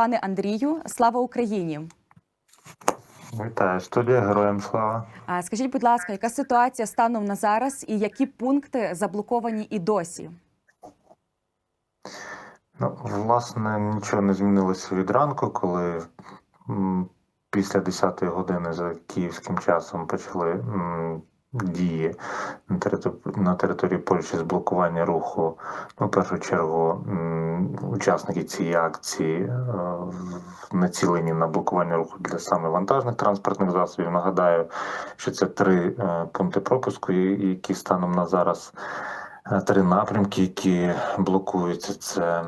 пане Андрію. Слава Україні! Вітаю студія, героям слава. А скажіть, будь ласка, яка ситуація станом на зараз і які пункти заблоковані і досі? Ну, власне, нічого не змінилося від ранку, коли після 10-ї години за київським часом почали дії на території, Польщі з блокування руху. Ну, в першу чергу, учасники цієї акції е, націлені на блокування руху для саме вантажних транспортних засобів. Нагадаю, що це три е, пункти пропуску, які станом на зараз. Е, Три напрямки, які блокуються, це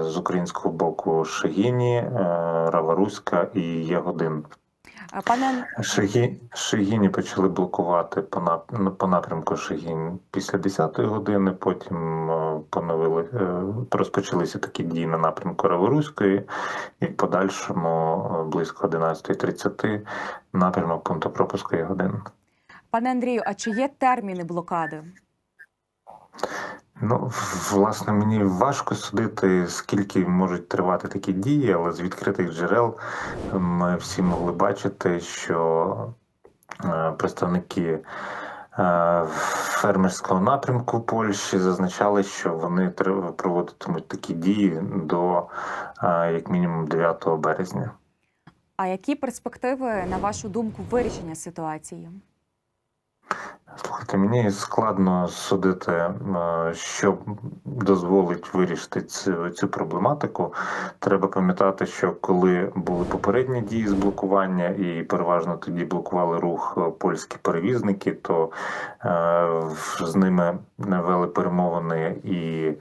з українського боку Шегіні, е, Раваруська і Ягодин. Пане Ан- Шегі, Шегіні почали блокувати по, нап, по напрямку Шегінь після 10-ї години, потім поновили, е, розпочалися такі дії на напрямку Раваруської, і в подальшому е, близько 11.30 напрямок пункту пропуску Ягодин. пане Андрію, а чи є терміни блокади? Ну, власне, мені важко судити, скільки можуть тривати такі дії, але з відкритих джерел ми всі могли бачити, що е, представники фермерського напрямку Польщі зазначали, що вони проводитимуть такі дії до е, як мінімум 9 березня. А які перспективи, на вашу думку, вирішення ситуації? Слухайте, мені складно судити, е, що дозволить вирішити цю, цю проблематику. Треба пам'ятати, що коли були попередні дії з блокування, і переважно тоді блокували рух е, польські перевізники, то е, з ними вели перемовини і.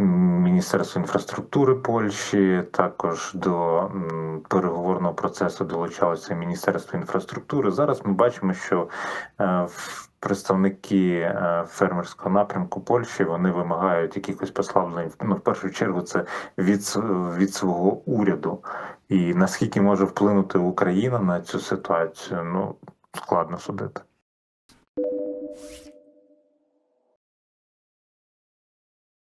Міністерство інфраструктури Польщі також до переговорного процесу долучалося Міністерство інфраструктури. Зараз ми бачимо, що в- представники е, фермерського напрямку Польщі вони вимагають якихось послаблень. Ну, в першу чергу, це від, від свого уряду. І наскільки може вплинути Україна на цю ситуацію, ну складно судити.